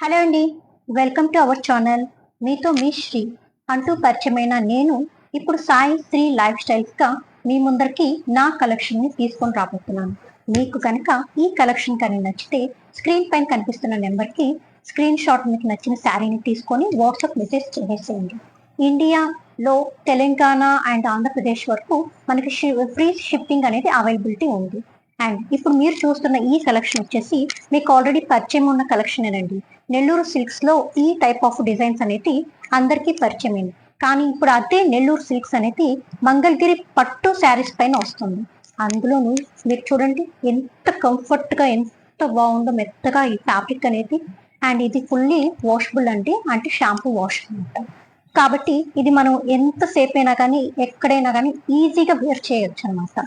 Hello అండి welcome to our channel. మీతో మీ శ్రీ అంటూ పరిచయమైన నేను ఇప్పుడు సాయి శ్రీ లైఫ్ స్టైల్స్గా మీ ముందరికి నా కలెక్షన్ని తీసుకొని రాబోతున్నాను. మీకు కనుక ఈ కలెక్షన్ కానీ నచ్చితే స్క్రీన్ పైన కనిపిస్తున్న నెంబర్కి స్క్రీన్ షాట్ మీకు నచ్చిన శారీని తీసుకొని వాట్సాప్ మెసేజ్ చేసేయండి. ఇండియాలో తెలంగాణ అండ్ ఆంధ్రప్రదేశ్ వరకు మనకి ఫ్రీ షిప్పింగ్ అనేది అవైలబిలిటీ ఉంది. అండ్ ఇప్పుడు మీరు చూస్తున్న ఈ కలెక్షన్ వచ్చేసి మీకు ఆల్రెడీ పరిచయం ఉన్న కలెక్షన్ అండి నెల్లూరు సిల్క్స్లో ఈ టైప్ ఆఫ్ డిజైన్స్ అనేది అందరికీ పరిచయమైంది కానీ ఇప్పుడు అదే నెల్లూరు సిల్క్స్ అనేది మంగళగిరి పట్టు శారీస్ పైన వస్తుంది. అందులోను మీరు చూడండి ఎంత కంఫర్ట్గా ఎంత బాగుందో మెత్తగా ఈ ఫ్యాబ్రిక్ అనేది. అండ్ ఇది ఫుల్లీ వాషబుల్ అండి. అంటే షాంపూ వాష్ అనమాట కాబట్టి ఇది మనం ఎంతసేపు అయినా కానీ ఎక్కడైనా కానీ ఈజీగా వేర్ చేయొచ్చు అనమాట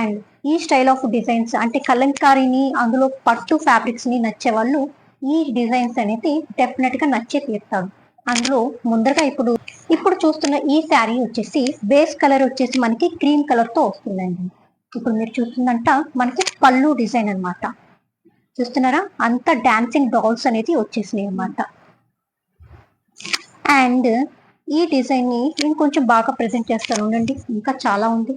అండ్ ఈ స్టైల్ ఆఫ్ డిజైన్స్ అంటే కలంకారీని అందులో పట్టు ఫ్యాబ్రిక్స్ని నచ్చే వాళ్ళు ఈ డిజైన్స్ అనేది డెఫినెట్గా నచ్చే తీరుతారు అందులో ముందరగా ఇప్పుడు ఇప్పుడు చూస్తున్న ఈ శారీ వచ్చేసి బేస్ కలర్ వచ్చేసి మనకి క్రీమ్ కలర్తో వస్తుందండి. ఇప్పుడు మీరు చూస్తుందంట మనకి పళ్ళు డిజైన్ అన్నమాట. చూస్తున్నారా? అంత డాన్సింగ్ డాల్స్ అనేది వచ్చేసినాయి అన్నమాట. అండ్ ఈ డిజైన్ని నేను కొంచెం బాగా ప్రెజెంట్ చేస్తాను. ఉండండి. ఇంకా చాలా ఉంది.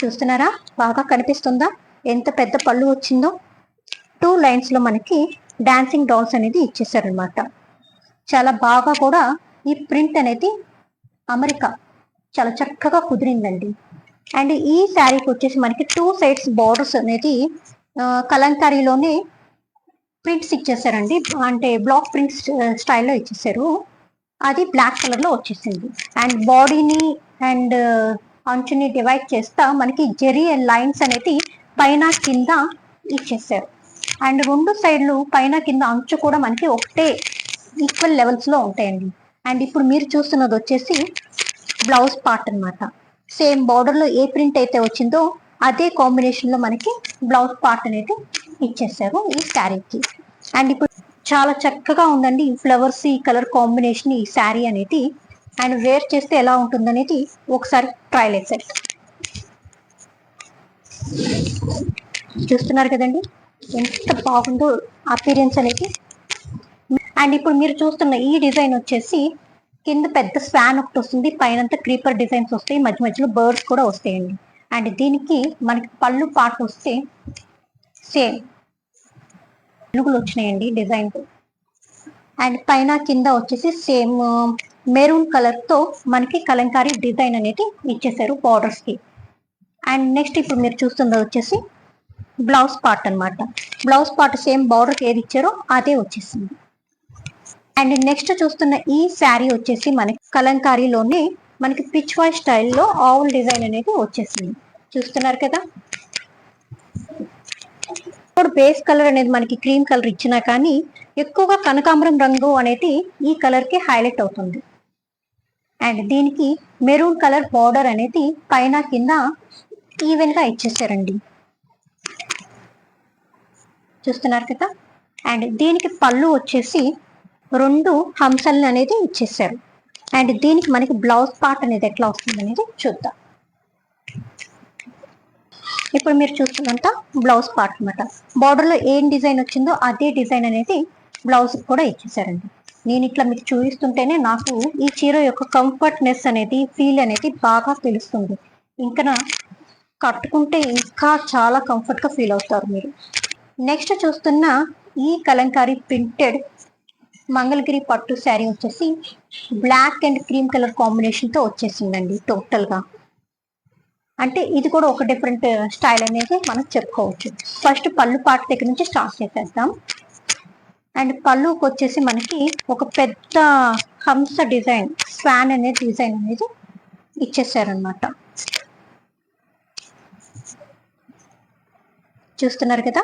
చూస్తున్నారా? బాగా కనిపిస్తుందా? ఎంత పెద్ద పళ్ళు వచ్చిందో? టూ లైన్స్లో మనకి డాన్సింగ్ డాల్స్ అనేది ఇచ్చేసారనమాట చాలా బాగా కూడా ఈ ప్రింట్ అనేది అమెరికా చాలా చక్కగా కుదిరిందండి. అండ్ ఈ శారీకి వచ్చేసి మనకి టూ సైడ్స్ బార్డర్స్ అనేది కలంకారీలోనే ప్రింట్స్ ఇచ్చేసారండి. అంటే బ్లాక్ ప్రింట్ స్టైల్లో ఇచ్చేసారు. అది బ్లాక్ కలర్లో వచ్చేసింది. అండ్ బాడీని అండ్ అంచుని డివైడ్ చేస్తా మనకి జెరీ లైన్స్ అనేది పైన కింద ఇచ్చేసారు. అండ్ రెండు సైడ్లు పైన కింద అంచు కూడా మనకి ఒకటే ఈక్వల్ లెవెల్స్లో ఉంటాయండి. అండ్ ఇప్పుడు మీరు చూస్తున్నది వచ్చేసి బ్లౌజ్ పార్ట్ అన్నమాట. సేమ్ బార్డర్లో ఏ ప్రింట్ అయితే వచ్చిందో అదే కాంబినేషన్లో మనకి బ్లౌజ్ పార్ట్ అనేది ఇచ్చేసారు ఈ శారీకి అండ్ ఇప్పుడు చాలా చక్కగా ఉందండి ఈ ఫ్లవర్స్ ఈ కలర్ కాంబినేషన్ ఈ శారీ అనేది. అండ్ వేర్ చేస్తే ఎలా ఉంటుంది అనేది ఒకసారి ట్రయల్ వేసారు చూస్తున్నారు కదండి? ఎంత బాగుందో అపీరియన్స్ అనేది. అండ్ ఇప్పుడు మీరు చూస్తున్న ఈ డిజైన్ వచ్చేసి కింద పెద్ద స్వాన్ ఒకటి వస్తుంది పైనంతా క్రీపర్ డిజైన్స్ వస్తాయి మధ్య మధ్యలో బర్డ్స్ కూడా వస్తాయండి. అండ్ దీనికి మనకి పళ్ళు పాట వస్తే సేమ్ వెలుగులు వచ్చినాయండి డిజైన్. అండ్ పైన కింద వచ్చేసి సేమ్ మెరూన్ కలర్తో మనకి కలంకారీ డిజైన్ అనేది ఇచ్చేసారు బార్డర్స్కి అండ్ నెక్స్ట్ ఇప్పుడు మీరు చూస్తుంది వచ్చేసి బ్లౌజ్ పార్ట్ అన్నమాట. బ్లౌజ్ పార్ట్ సేమ్ బార్డర్ ఏది ఇచ్చారో అదే వచ్చేసింది. అండ్ నెక్స్ట్ చూస్తున్న ఈ శారీ వచ్చేసి మనకి కలంకారీలోనే మనకి పిచ్ వాయ్ స్టైల్లో ఆవుల్ డిజైన్ అనేది వచ్చేసింది. చూస్తున్నారు కదా? ఇప్పుడు బేస్ కలర్ అనేది మనకి క్రీమ్ కలర్ ఇచ్చినా కానీ ఎక్కువగా కనకాంబరం రంగు అనేది ఈ కలర్కి హైలైట్ అవుతుంది. అండ్ దీనికి మెరూన్ కలర్ బార్డర్ అనేది పైన కింద ఈవెన్గా ఇచ్చేసారండి. చూస్తున్నారు కదా? అండ్ దీనికి పళ్ళు వచ్చేసి రెండు హంసల్ని అనేది ఇచ్చేసారు. అండ్ దీనికి మనకి బ్లౌజ్ పార్ట్ అనేది ఎట్లా వస్తుంది అనేది చూద్దాం. ఇప్పుడు మీరు చూస్తున్నంత బ్లౌజ్ పార్ట్ అనమాట బార్డర్లో ఏం డిజైన్ వచ్చిందో అదే డిజైన్ అనేది బ్లౌజ్ కూడా ఇచ్చేసారండి నేను ఇట్లా మీకు చూపిస్తుంటేనే నాకు ఈ చీర యొక్క కంఫర్ట్నెస్ అనేది ఫీల్ అనేది బాగా తెలుస్తుంది. ఇంకా కట్టుకుంటే ఇంకా చాలా కంఫర్ట్గా ఫీల్ అవుతారు మీరు. నెక్స్ట్ చూస్తున్న ఈ కలంకారీ ప్రింటెడ్ మంగళగిరి పట్టు శారీ వచ్చేసి బ్లాక్ అండ్ క్రీమ్ కలర్ కాంబినేషన్తో వచ్చేసిందండి టోటల్గా. అంటే ఇది కూడా ఒక డిఫరెంట్ స్టైల్ uh, అనేది మనం చెప్పుకోవచ్చు. ఫస్ట్ పళ్ళు పాట దగ్గర నుంచి స్టార్ట్ చేసేద్దాం. అండ్ పళ్ళుకి వచ్చేసి మనకి ఒక పెద్ద హంస డిజైన్ స్వాన్ అనే డిజైన్ అనేది ఇచ్చేసారనమాట చూస్తున్నారు కదా?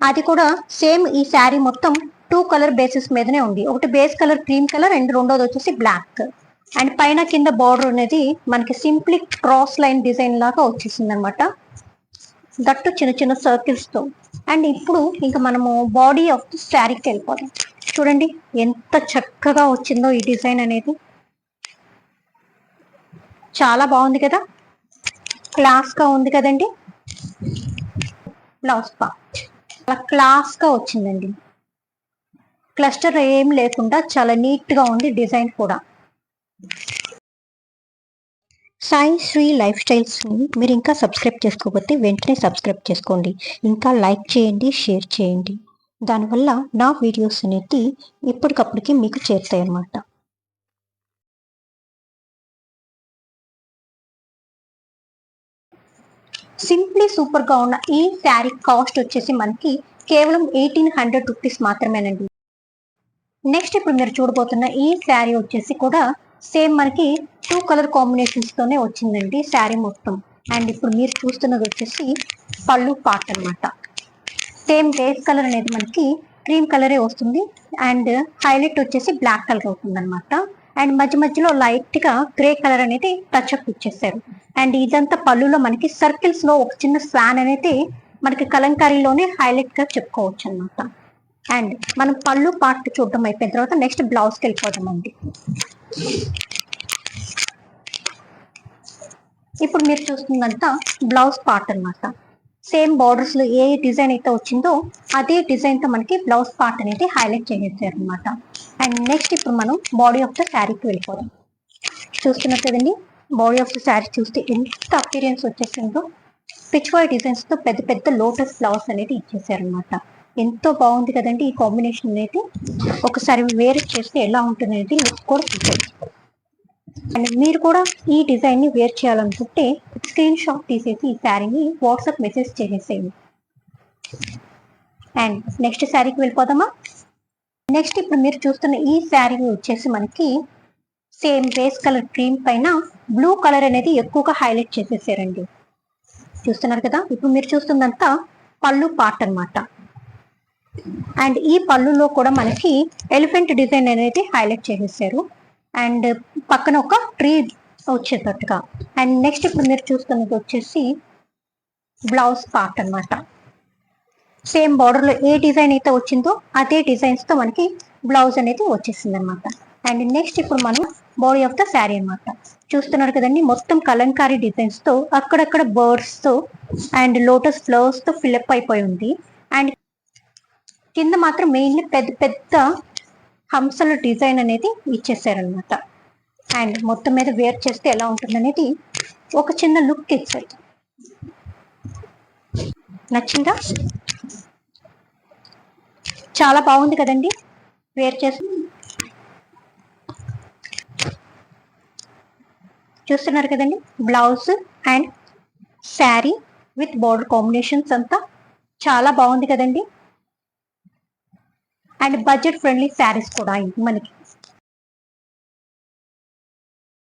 అది కూడా సేమ్ ఈ శారీ మొత్తం టూ కలర్ బేసిస్ మీదనే ఉంది. ఒకటి base colour cream colour and రెండోది వచ్చేసి బ్లాక్ అండ్ పైన కింద బార్డర్ అనేది మనకి సింప్లీ క్రాస్ లైన్ డిజైన్ లాగా వచ్చేసింది అనమాట దట్టు చిన్న చిన్న సర్కిల్స్తో. అండ్ ఇప్పుడు ఇంకా మనము బాడీ ఆఫ్ ది శారీకి వెళ్ళిపోదాం. చూడండి ఎంత చక్కగా వచ్చిందో ఈ డిజైన్ అనేది. చాలా బాగుంది కదా? క్లాస్గా ఉంది కదండి? బ్లౌజ్ పార్ట్ చాలా క్లాస్గా వచ్చిందండి. క్లస్టర్ ఏం లేకుండా చాలా నీట్గా ఉంది డిజైన్ కూడా. సాయి శ్రీ లైఫ్ స్టైల్స్ని మీరు ఇంకా సబ్స్క్రైబ్ చేసుకోకపోతే వెంటనే సబ్స్క్రైబ్ చేసుకోండి. ఇంకా లైక్ చేయండి షేర్ చేయండి. దానివల్ల నా వీడియోస్ అనేది ఎప్పటికప్పటికి మీకు చేరుతాయి అన్నమాట సింప్లీ సూపర్గా ఉన్న ఈ శారీ కాస్ట్ వచ్చేసి మనకి కేవలం ఎయిటీన్ హండ్రెడ్ రూపీస్ మాత్రమేనండి. నెక్స్ట్ ఇప్పుడు మీరు చూడబోతున్న ఈ శారీ వచ్చేసి కూడా సేమ్ మనకి టూ కలర్ కాంబినేషన్స్ తోనే వచ్చిందండి శారీ మొత్తం. అండ్ ఇప్పుడు మీరు చూస్తున్నది వచ్చేసి పళ్ళు పార్ట్ అన్నమాట. సేమ్ బేస్ కలర్ అనేది మనకి క్రీమ్ కలరే వస్తుంది. అండ్ హైలైట్ వచ్చేసి బ్లాక్ కలర్ అవుతుంది అనమాట అండ్ మధ్య మధ్యలో లైట్గా గ్రే కలర్ అనేది టచ్ అప్ ఇచ్చేసారు. అండ్ ఇదంతా పళ్ళులో మనకి సర్కిల్స్లో ఒక చిన్న స్వాన్ అనేది మనకి కలంకారీలోనే హైలైట్గా చెప్పుకోవచ్చు అనమాట అండ్ మనం పళ్ళు పార్ట్ చూడడం అయిపోయిన తర్వాత నెక్స్ట్ బ్లౌజ్కి వెళ్ళిపోదాం అండి ఇప్పుడు మీరు చూస్తుందంతా బ్లౌజ్ పార్ట్ అన్నమాట. సేమ్ బార్డర్స్లో ఏ డిజైన్ అయితే వచ్చిందో అదే డిజైన్తో మనకి బ్లౌజ్ పార్ట్ అనేది హైలైట్ చేసేసారు అనమాట అండ్ నెక్స్ట్ ఇప్పుడు మనం బాడీ ఆఫ్ ద శారీకి వెళ్ళిపోదాం. చూస్తున్నారు కదండి? బాడీ ఆఫ్ ద శారీ చూస్తే ఎంత అపీరియన్స్ వచ్చేసిందో పిచ్వాయ్ డిజైన్స్తో పెద్ద పెద్ద లోటస్ ఫ్లవర్స్ అనేది ఇచ్చేసారు అనమాట ఎంతో బాగుంది కదండి ఈ కాంబినేషన్ అనేది. ఒకసారి వేరే చేస్తే ఎలా ఉంటుంది అనేది లుక్ కూడా చూసేది అండ్ మీరు కూడా ఈ డిజైన్ని వేర్ చేయాలనుకుంటే స్క్రీన్ షాట్ తీసేసి ఈ శారీని వాట్సాప్ మెసేజ్ చేసేసేయండి. అండ్ నెక్స్ట్ శారీకి వెళ్ళిపోదామా? నెక్స్ట్ ఇప్పుడు మీరు చూస్తున్న ఈ శారీ వచ్చేసి మనకి సేమ్ బేస్ కలర్ క్రీమ్ పైన బ్లూ కలర్ అనేది ఎక్కువగా హైలైట్ చేసేసారండి. చూస్తున్నారు కదా? ఇప్పుడు మీరు చూస్తుందంతా పళ్ళు పార్ట్ అనమాట అండ్ ఈ పళ్ళులో కూడా మనకి ఎలిఫెంట్ డిజైన్ అనేది హైలైట్ చేసేసారు. అండ్ పక్కన ఒక ట్రీ వచ్చేటట్టుగా. అండ్ నెక్స్ట్ ఇప్పుడు మీరు చూస్తున్నది వచ్చేసి బ్లౌజ్ పార్ట్ అన్నమాట. సేమ్ బార్డర్లో ఏ డిజైన్ అయితే వచ్చిందో అదే డిజైన్స్తో మనకి బ్లౌజ్ అనేది వచ్చేసింది అనమాట అండ్ నెక్స్ట్ ఇప్పుడు మనం బాడీ ఆఫ్ ద శారీ అన్నమాట. చూస్తున్నారు కదండి మొత్తం కలంకారీ డిజైన్స్తో అక్కడక్కడ బర్డ్స్తో అండ్ లోటస్ ఫ్లవర్స్తో ఫిల్అప్ అయిపోయి ఉంది. కింద మాత్రం మెయిన్లీ పెద్ద పెద్ద హంసల డిజైన్ అనేది ఇచ్చేసారనమాట అండ్ మొత్తం మీద వేర్ చేస్తే ఎలా ఉంటుంది అనేది ఒక చిన్న లుక్ ఇచ్చారు. నచ్చిందా? చాలా బాగుంది కదండి వేర్ చేసి చూస్తున్నారు కదండి? Blouse and sari with border combinations అంతా చాలా బాగుంది కదండి. అండ్ బడ్జెట్ ఫ్రెండ్లీ శారీస్ కూడా మనకి.